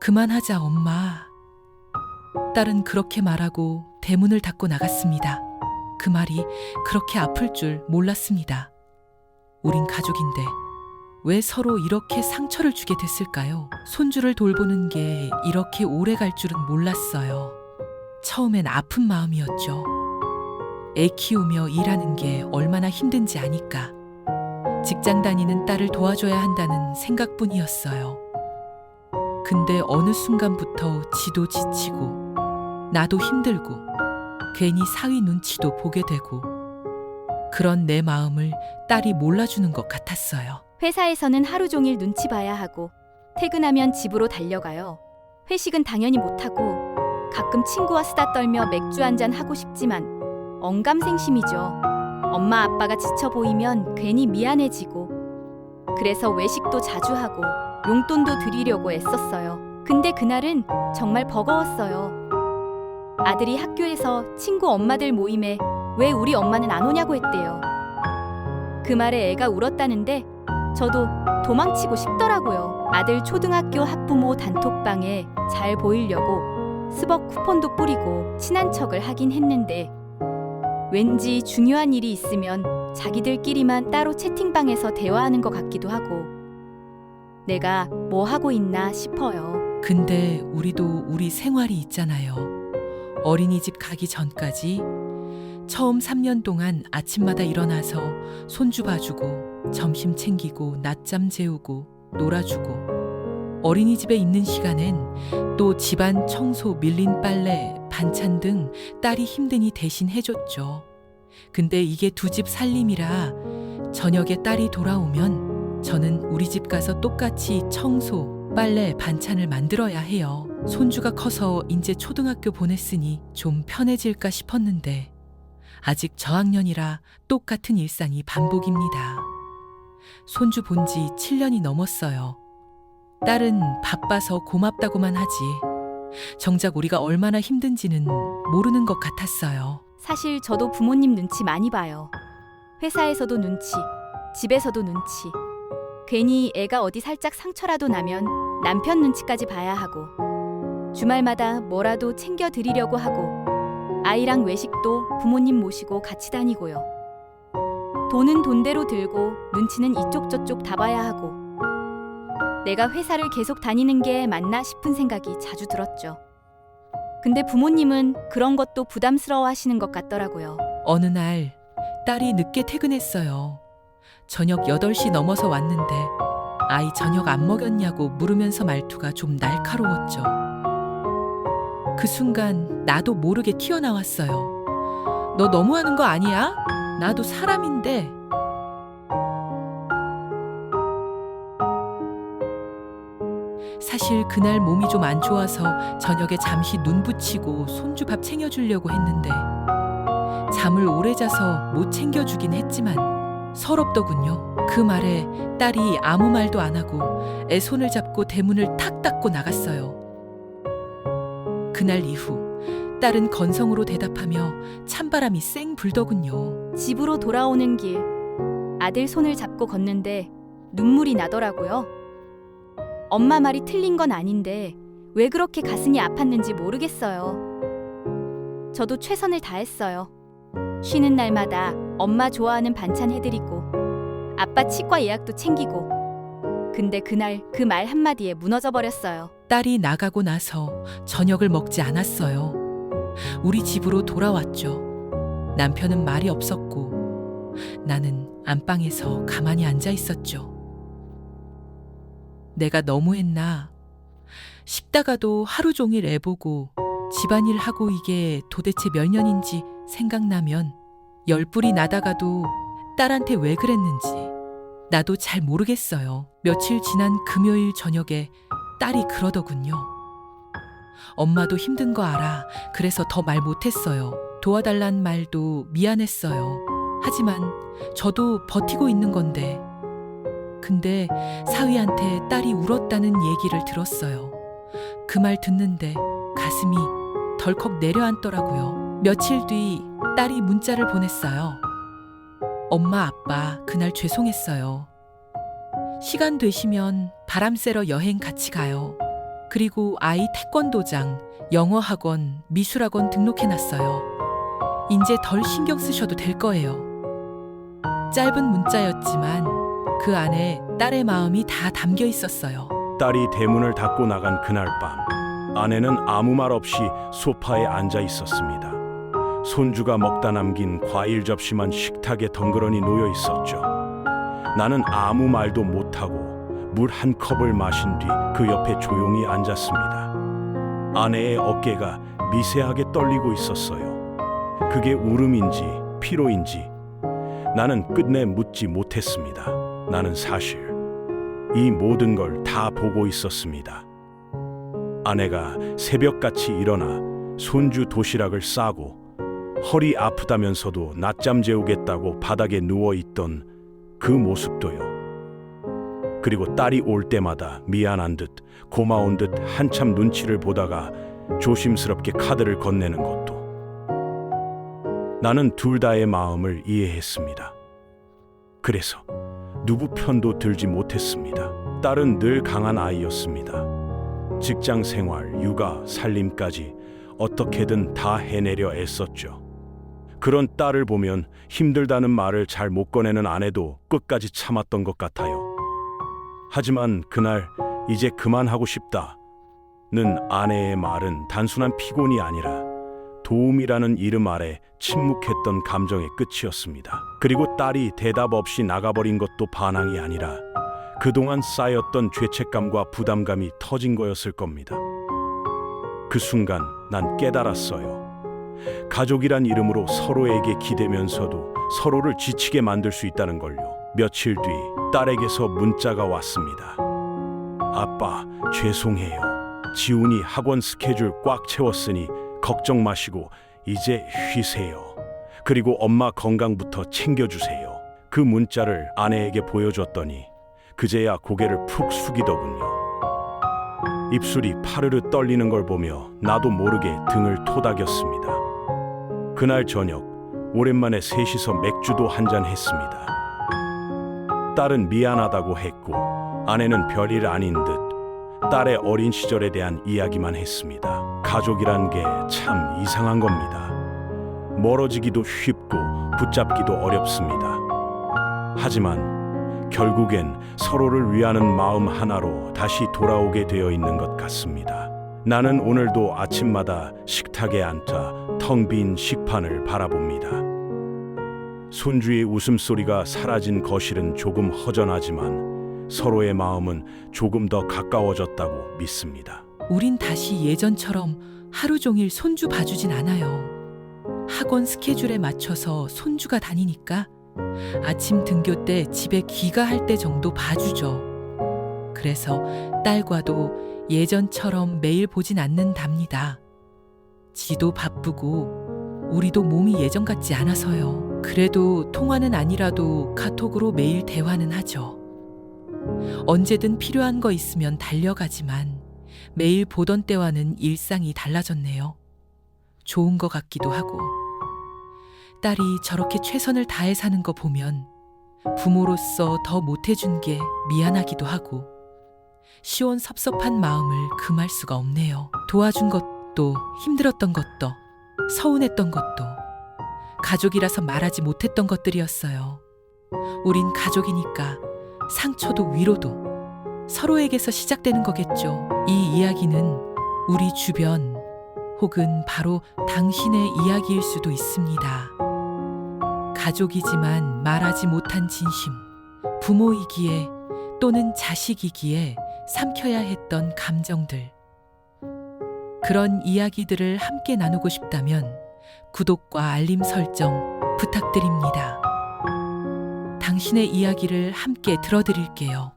그만하자, 엄마. 딸은 그렇게 말하고 대문을 닫고 나갔습니다. 그 말이 그렇게 아플 줄 몰랐습니다. 우린 가족인데 왜 서로 이렇게 상처를 주게 됐을까요? 손주를 돌보는 게 이렇게 오래 갈 줄은 몰랐어요. 처음엔 아픈 마음이었죠. 애 키우며 일하는 게 얼마나 힘든지 아니까. 직장 다니는 딸을 도와줘야 한다는 생각뿐이었어요. 근데 어느 순간부터 지도 지치고 나도 힘들고 괜히 사위 눈치도 보게 되고 그런 내 마음을 딸이 몰라주는 것 같았어요. 회사에서는 하루 종일 눈치 봐야 하고 퇴근하면 집으로 달려가요. 회식은 당연히 못하고 가끔 친구와 수다 떨며 맥주 한잔 하고 싶지만 언감생심이죠. 엄마 아빠가 지쳐 보이면 괜히 미안해지고 그래서 외식도 자주 하고 용돈도 드리려고 애썼어요. 근데 그날은 정말 버거웠어요. 아들이 학교에서 친구 엄마들 모임에 왜 우리 엄마는 안 오냐고 했대요. 그 말에 애가 울었다는데 저도 도망치고 싶더라고요. 아들 초등학교 학부모 단톡방에 잘 보이려고 스벅 쿠폰도 뿌리고 친한 척을 하긴 했는데 왠지 중요한 일이 있으면 자기들끼리만 따로 채팅방에서 대화하는 것 같기도 하고 내가 뭐 하고 있나 싶어요. 근데 우리도 우리 생활이 있잖아요. 어린이집 가기 전까지 처음 3년 동안 아침마다 일어나서 손주 봐주고 점심 챙기고 낮잠 재우고 놀아주고 어린이집에 있는 시간엔 또 집안 청소, 밀린 빨래, 반찬 등 딸이 힘드니 대신 해줬죠. 근데 이게 두 집 살림이라 저녁에 딸이 돌아오면 저는 우리 집 가서 똑같이 청소, 빨래, 반찬을 만들어야 해요. 손주가 커서 이제 초등학교 보냈으니 좀 편해질까 싶었는데 아직 저학년이라 똑같은 일상이 반복입니다. 손주 본 지 7년이 넘었어요. 딸은 바빠서 고맙다고만 하지. 정작 우리가 얼마나 힘든지는 모르는 것 같았어요. 사실 저도 부모님 눈치 많이 봐요. 회사에서도 눈치, 집에서도 눈치. 괜히 애가 어디 살짝 상처라도 나면 남편 눈치까지 봐야 하고 주말마다 뭐라도 챙겨 드리려고 하고 아이랑 외식도 부모님 모시고 같이 다니고요. 돈은 돈대로 들고 눈치는 이쪽 저쪽 다 봐야 하고 내가 회사를 계속 다니는 게 맞나 싶은 생각이 자주 들었죠. 근데 부모님은 그런 것도 부담스러워 하시는 것 같더라고요. 어느 날 딸이 늦게 퇴근했어요. 저녁 8시 넘어서 왔는데 아이 저녁 안 먹였냐고 물으면서 말투가 좀 날카로웠죠. 그 순간 나도 모르게 튀어나왔어요. 너 너무하는 거 아니야? 나도 사람인데. 사실 그날 몸이 좀 안 좋아서 저녁에 잠시 눈 붙이고 손주 밥 챙겨주려고 했는데 잠을 오래 자서 못 챙겨주긴 했지만 서럽더군요. 그 말에 딸이 아무 말도 안 하고 애 손을 잡고 대문을 탁 닫고 나갔어요. 그날 이후 딸은 건성으로 대답하며 찬바람이 쌩 불더군요. 집으로 돌아오는 길 아들 손을 잡고 걷는데 눈물이 나더라고요. 엄마 말이 틀린 건 아닌데 왜 그렇게 가슴이 아팠는지 모르겠어요. 저도 최선을 다했어요. 쉬는 날마다 엄마 좋아하는 반찬 해드리고 아빠 치과 예약도 챙기고 근데 그날 그 말 한마디에 무너져 버렸어요. 딸이 나가고 나서 저녁을 먹지 않았어요. 우리 집으로 돌아왔죠. 남편은 말이 없었고 나는 안방에서 가만히 앉아 있었죠. 내가 너무했나 싶다가도 하루 종일 애 보고 집안일 하고 이게 도대체 몇 년인지 생각나면 열불이 나다가도 딸한테 왜 그랬는지 나도 잘 모르겠어요. 며칠 지난 금요일 저녁에 딸이 그러더군요. 엄마도 힘든 거 알아. 그래서 더 말 못했어요. 도와달란 말도 미안했어요. 하지만 저도 버티고 있는 건데. 근데 사위한테 딸이 울었다는 얘기를 들었어요. 그 말 듣는데 가슴이 덜컥 내려앉더라고요. 며칠 뒤 딸이 문자를 보냈어요. 엄마, 아빠, 그날 죄송했어요. 시간 되시면 바람 쐬러 여행 같이 가요. 그리고 아이 태권도장, 영어 학원, 미술학원 등록해 놨어요. 이제 덜 신경 쓰셔도 될 거예요. 짧은 문자였지만 그 안에 딸의 마음이 다 담겨 있었어요. 딸이 대문을 닫고 나간 그날 밤 아내는 아무 말 없이 소파에 앉아 있었습니다. 손주가 먹다 남긴 과일 접시만 식탁에 덩그러니 놓여 있었죠. 나는 아무 말도 못하고 물 한 컵을 마신 뒤 그 옆에 조용히 앉았습니다. 아내의 어깨가 미세하게 떨리고 있었어요. 그게 울음인지 피로인지 나는 끝내 묻지 못했습니다. 나는 사실 이 모든 걸 다 보고 있었습니다. 아내가 새벽같이 일어나 손주 도시락을 싸고 허리 아프다면서도 낮잠 재우겠다고 바닥에 누워 있던 그 모습도요. 그리고 딸이 올 때마다 미안한 듯 고마운 듯 한참 눈치를 보다가 조심스럽게 카드를 건네는 것도 나는 둘 다의 마음을 이해했습니다. 그래서 누구 편도 들지 못했습니다. 딸은 늘 강한 아이였습니다. 직장 생활, 육아, 살림까지 어떻게든 다 해내려 애썼죠. 그런 딸을 보면 힘들다는 말을 잘 못 꺼내는 아내도 끝까지 참았던 것 같아요. 하지만 그날 이제 그만하고 싶다는 아내의 말은 단순한 피곤이 아니라 도움이라는 이름 아래 침묵했던 감정의 끝이었습니다. 그리고 딸이 대답 없이 나가버린 것도 반항이 아니라 그동안 쌓였던 죄책감과 부담감이 터진 거였을 겁니다. 그 순간 난 깨달았어요. 가족이란 이름으로 서로에게 기대면서도 서로를 지치게 만들 수 있다는 걸요. 며칠 뒤 딸에게서 문자가 왔습니다. 아빠, 죄송해요. 지훈이 학원 스케줄 꽉 채웠으니 걱정 마시고 이제 쉬세요. 그리고 엄마 건강부터 챙겨주세요. 그 문자를 아내에게 보여줬더니 그제야 고개를 푹 숙이더군요. 입술이 파르르 떨리는 걸 보며 나도 모르게 등을 토닥였습니다. 그날 저녁 오랜만에 셋이서 맥주도 한잔 했습니다. 딸은 미안하다고 했고 아내는 별일 아닌 듯 딸의 어린 시절에 대한 이야기만 했습니다. 가족이란 게 참 이상한 겁니다. 멀어지기도 쉽고 붙잡기도 어렵습니다. 하지만 결국엔 서로를 위하는 마음 하나로 다시 돌아오게 되어 있는 것 같습니다. 나는 오늘도 아침마다 식탁에 앉아 텅 빈 식판을 바라봅니다. 손주의 웃음소리가 사라진 거실은 조금 허전하지만 서로의 마음은 조금 더 가까워졌다고 믿습니다. 우린 다시 예전처럼 하루 종일 손주 봐주진 않아요. 학원 스케줄에 맞춰서 손주가 다니니까 아침 등교 때 집에 귀가할 때 정도 봐주죠. 그래서 딸과도 예전처럼 매일 보진 않는답니다. 지도 바쁘고 우리도 몸이 예전 같지 않아서요. 그래도 통화는 아니라도 카톡으로 매일 대화는 하죠. 언제든 필요한 거 있으면 달려가지만 매일 보던 때와는 일상이 달라졌네요. 좋은 것 같기도 하고. 딸이 저렇게 최선을 다해 사는 거 보면 부모로서 더 못해준 게 미안하기도 하고 시원섭섭한 마음을 금할 수가 없네요. 도와준 것도 힘들었던 것도 서운했던 것도 가족이라서 말하지 못했던 것들이었어요. 우린 가족이니까 상처도 위로도 서로에게서 시작되는 거겠죠. 이 이야기는 우리 주변 혹은 바로 당신의 이야기일 수도 있습니다. 가족이지만 말하지 못한 진심, 부모이기에 또는 자식이기에 삼켜야 했던 감정들. 그런 이야기들을 함께 나누고 싶다면 구독과 알림 설정 부탁드립니다. 당신의 이야기를 함께 들어드릴게요.